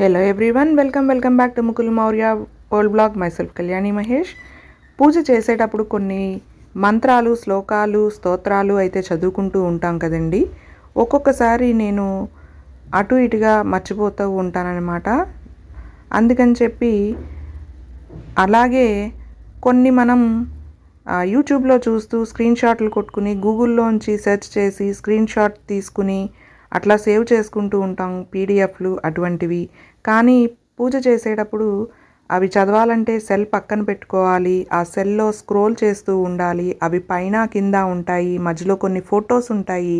Hello everyone welcome welcome back to Mukul Maurya old blog myself Kalyani Mahesh పూజ చేసేటప్పుడు కొన్ని మంత్రాలు శ్లోకాలు స్తోత్రాలు అయితే చదువుకుంటూ ఉంటాం కదండి. ఒక్కొక్కసారి నేను అటు ఇటుగా మర్చిపోతూ ఉంటానన్నమాట. అందుకని చెప్పి అలాగే కొన్ని మనం యూట్యూబ్లో చూస్తూ స్క్రీన్ షాట్లు కొట్టుకుని గూగుల్లోంచి సెర్చ్ చేసి స్క్రీన్ షాట్ తీసుకుని అట్లా సేవ్ చేసుకుంటూ ఉంటాం పీడిఎఫ్లు అటువంటివి. కానీ పూజ చేసేటప్పుడు అవి చదవాలంటే సెల్ పక్కన పెట్టుకోవాలి ఆ సెల్లో స్క్రోల్ చేస్తూ ఉండాలి. అవి పైన కింద ఉంటాయి మధ్యలో కొన్ని ఫొటోస్ ఉంటాయి.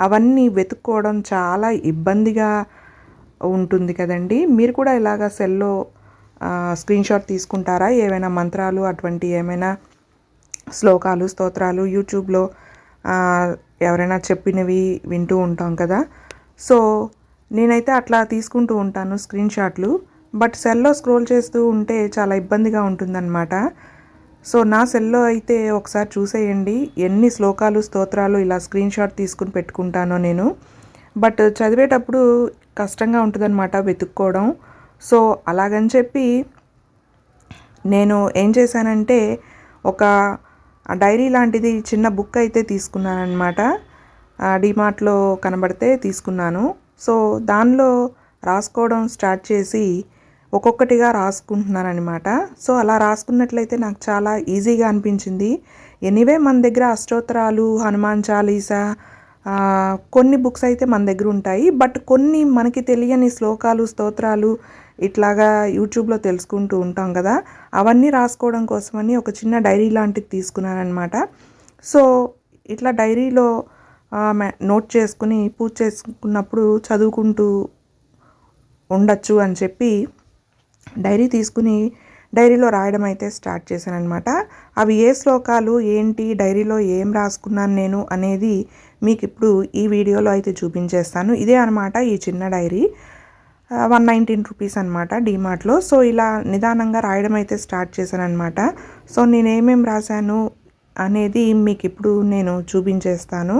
అవన్నీ వెతుక్కోవడం చాలా ఇబ్బందిగా ఉంటుంది కదండి. మీరు కూడా ఇలాగ సెల్లో స్క్రీన్ షాట్ తీసుకుంటారా? ఏవైనా మంత్రాలు అటువంటి ఏమైనా? శ్లోకాలు స్తోత్రాలు యూట్యూబ్లో ఎవరైనా చెప్పినవి వింటూ ఉంటాం కదా. సో నేనైతే అట్లా తీసుకుంటూ ఉంటాను స్క్రీన్ షాట్లు. బట్ సెల్లో స్క్రోల్ చేస్తూ ఉంటే చాలా ఇబ్బందిగా ఉంటుందన్నమాట. సో నా సెల్లో అయితే ఒకసారి చూసేయండి. ఎన్ని శ్లోకాలు స్తోత్రాలు ఇలా స్క్రీన్ షాట్ తీసుకుని పెట్టుకుంటానో నేను. బట్ చదివేటప్పుడు కష్టంగా ఉంటుందన్నమాట వెతుక్కోవడం. సో అలాగని చెప్పి నేను ఏం చేశానంటే ఒక డైరీ లాంటిది చిన్న బుక్ అయితే తీసుకున్నాను అనమాట డిమార్ట్లో కనబడితే తీసుకున్నాను. సో దానిలో రాసుకోవడం స్టార్ట్ చేసి ఒక్కొక్కటిగా రాసుకుంటున్నాను అనమాట సో అలా రాసుకున్నట్లయితే నాకు చాలా ఈజీగా అనిపించింది. ఎనీవే మన దగ్గర అష్టోత్తరాలు హనుమాన్ చాలీసా కొన్ని బుక్స్ అయితే మన దగ్గర ఉంటాయి. బట్ కొన్ని మనకి తెలియని శ్లోకాలు స్తోత్రాలు ఇట్లాగా యూట్యూబ్లో తెలుసుకుంటూ ఉంటాం కదా. అవన్నీ రాసుకోవడం కోసమని ఒక చిన్న డైరీ లాంటిది తీసుకున్నాను అనమాట సో ఇట్లా డైరీలో నోట్ చేసుకుని పూజ చేసుకున్నప్పుడు చదువుకుంటూ ఉండొచ్చు అని చెప్పి డైరీ తీసుకుని డైరీలో రాయడం అయితే స్టార్ట్ చేశాను అనమాట అవి ఏ శ్లోకాలు ఏంటి డైరీలో ఏం రాసుకున్నాను నేను అనేది మీకు ఇప్పుడు ఈ వీడియోలో అయితే చూపించేస్తాను. ఇదే అనమాట ఈ చిన్న డైరీ. వన్ నైన్టీన్ రూపీస్ అనమాట డీమార్ట్లో. సో ఇలా నిదానంగా రాయడం అయితే స్టార్ట్ చేశాను అనమాట సో నేనేమేం రాశాను అనేది మీకు ఇప్పుడు నేను చూపించేస్తాను.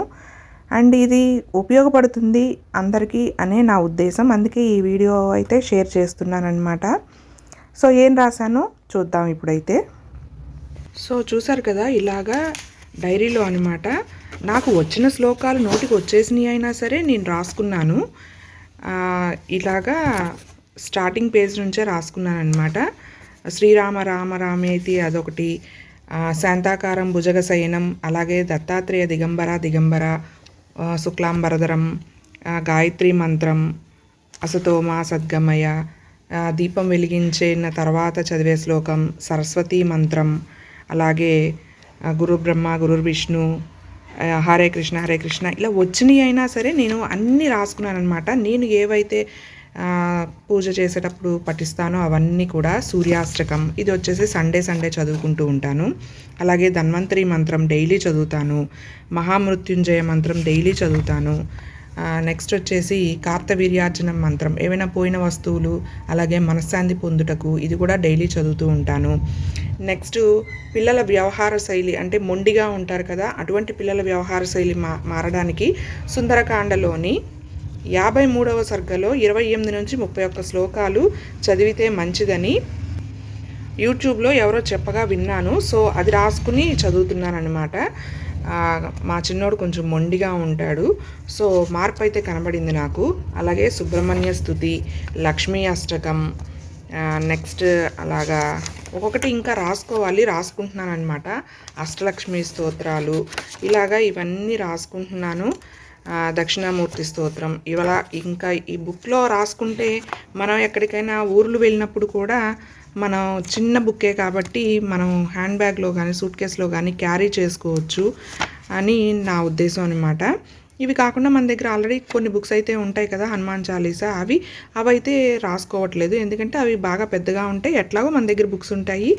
అండ్ ఇది ఉపయోగపడుతుంది అందరికీ అనే నా ఉద్దేశం. అందుకే ఈ వీడియో అయితే షేర్ చేస్తున్నాను సో ఏం రాశానో చూద్దాం ఇప్పుడైతే. సో చూసారు కదా ఇలాగా డైరీలో అనమాట నాకు వచ్చిన శ్లోకాలు నోటికి వచ్చేసినాయి అయినా సరే నేను రాసుకున్నాను. ఇలాగా స్టార్టింగ్ పేజ్ నుంచే రాసుకున్నాను అనమాట శ్రీరామ రామ రామేతి అదొకటి. శాంతాకారం భుజగ శయనం అలాగే దత్తాత్రేయ దిగంబర దిగంబర శుక్లాంబరధరం గాయత్రి మంత్రం అసతోమ సద్గమయ దీపం వెలిగించిన తర్వాత చదివే శ్లోకం సరస్వతి మంత్రం అలాగే గురు బ్రహ్మ గురు విష్ణు హరే కృష్ణ హరే కృష్ణ ఇలా వచ్చినవి అయినా సరే నేను అన్నీ రాసుకున్నాను అనమాట నేను ఏవైతే పూజ చేసేటప్పుడు పఠిస్తానో అవన్నీ కూడా సూర్యాష్టకం. ఇది వచ్చేసి సండే సండే చదువుకుంటూ ఉంటాను. అలాగే ధన్వంతరి మంత్రం డైలీ చదువుతాను. మహామృత్యుంజయ మంత్రం డైలీ చదువుతాను. నెక్స్ట్ వచ్చేసి కార్తవీర్యార్జనం మంత్రం. ఏమైనా పోయిన వస్తువులు అలాగే మనశ్శాంతి పొందుటకు ఇది కూడా డైలీ చదువుతూ ఉంటాను. నెక్స్ట్ పిల్లల వ్యవహార శైలి అంటే మొండిగా ఉంటారు కదా అటువంటి పిల్లల వ్యవహార శైలి మా మారడానికి సుందరకాండలోని యాభై మూడవ సర్గలో ఇరవై ఎనిమిది నుంచి ముప్పై ఒక్క శ్లోకాలు చదివితే మంచిదని యూట్యూబ్లో ఎవరో చెప్పగా విన్నాను. సో అది రాసుకుని చదువుతున్నాను అనమాట మా చిన్నోడు కొంచెం మొండిగా ఉంటాడు. సో మార్పు అయితే కనబడింది నాకు. అలాగే సుబ్రహ్మణ్య స్థుతి లక్ష్మీ అష్టకం నెక్స్ట్ అలాగా ఒక్కొక్కటి ఇంకా రాసుకోవాలి రాసుకుంటున్నాను అనమాట అష్టలక్ష్మి స్తోత్రాలు ఇలాగా ఇవన్నీ రాసుకుంటున్నాను. దక్షిణామూర్తి స్తోత్రం. ఇవాళ ఇంకా ఈ బుక్లో రాసుకుంటే మనం ఎక్కడికైనా ఊర్లు వెళ్ళినప్పుడు కూడా మనం చిన్న బుక్కే కాబట్టి మనం హ్యాండ్ బ్యాగ్లో కానీ సూట్ కేసులో కానీ క్యారీ చేసుకోవచ్చు అని నా ఉద్దేశం అనమాట ఇవి కాకుండా మన దగ్గర ఆల్రెడీ కొన్ని బుక్స్ అయితే ఉంటాయి కదా హనుమాన్ చాలీసా? అవి అవైతే రాసుకోవట్లేదు. ఎందుకంటే అవి బాగా పెద్దగా ఉంటాయి. ఎట్లాగో మన దగ్గర బుక్స్ ఉంటాయి.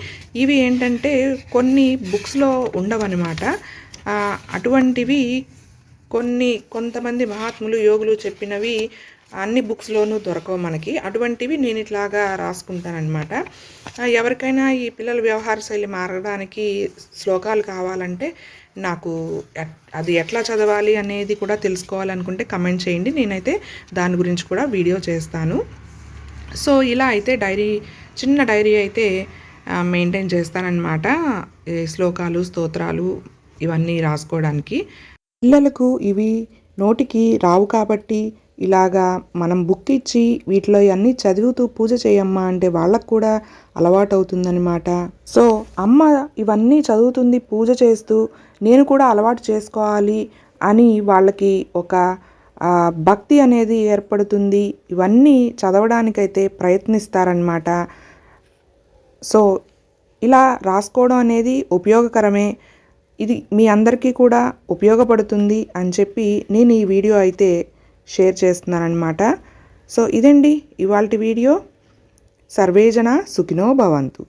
ఇవి ఏంటంటే కొన్ని బుక్స్లో ఉండవన్నమాట. అటువంటివి కొన్ని కొంతమంది మహాత్ములు యోగులు చెప్పినవి అన్ని బుక్స్లోనూ దొరకవు మనకి. అటువంటివి నేను ఇట్లాగా రాసుకుంటానమాట ఎవరికైనా ఈ పిల్లల వ్యవహార శైలి మారడానికి శ్లోకాలు కావాలంటే నాకు అది ఎట్లా చదవాలి అనేది కూడా తెలుసుకోవాలనుకుంటే కమెంట్ చేయండి. నేనైతే దాని గురించి కూడా వీడియో చేస్తాను. సో ఇలా అయితే డైరీ చిన్న డైరీ అయితే మెయింటైన్ చేస్తానన్నమాట. శ్లోకాలు స్తోత్రాలు ఇవన్నీ రాసుకోవడానికి. పిల్లలకు ఇవి నోటికి రావు కాబట్టి ఇలాగా మనం బుక్ ఇచ్చి వీటిలో అన్నీ చదువుతూ పూజ చేయమ్మా అంటే వాళ్ళకు కూడా అలవాటు అవుతుందన్నమాట సో అమ్మ ఇవన్నీ చదువుతుంది పూజ చేస్తూ నేను కూడా అలవాటు చేసుకోవాలి అని వాళ్ళకి ఒక భక్తి అనేది ఏర్పడుతుంది. ఇవన్నీ చదవడానికైతే ప్రయత్నిస్తారనమాట సో ఇలా రాసుకోవడం అనేది ఉపయోగకరమే. ఇది మీ అందరికీ కూడా ఉపయోగపడుతుంది అని చెప్పి నేను ఈ వీడియో అయితే షేర్ చేస్తున్నానమాట సో ఇదండి ఇవాళ వీడియో. సర్వేజన సుఖినో భవంతు.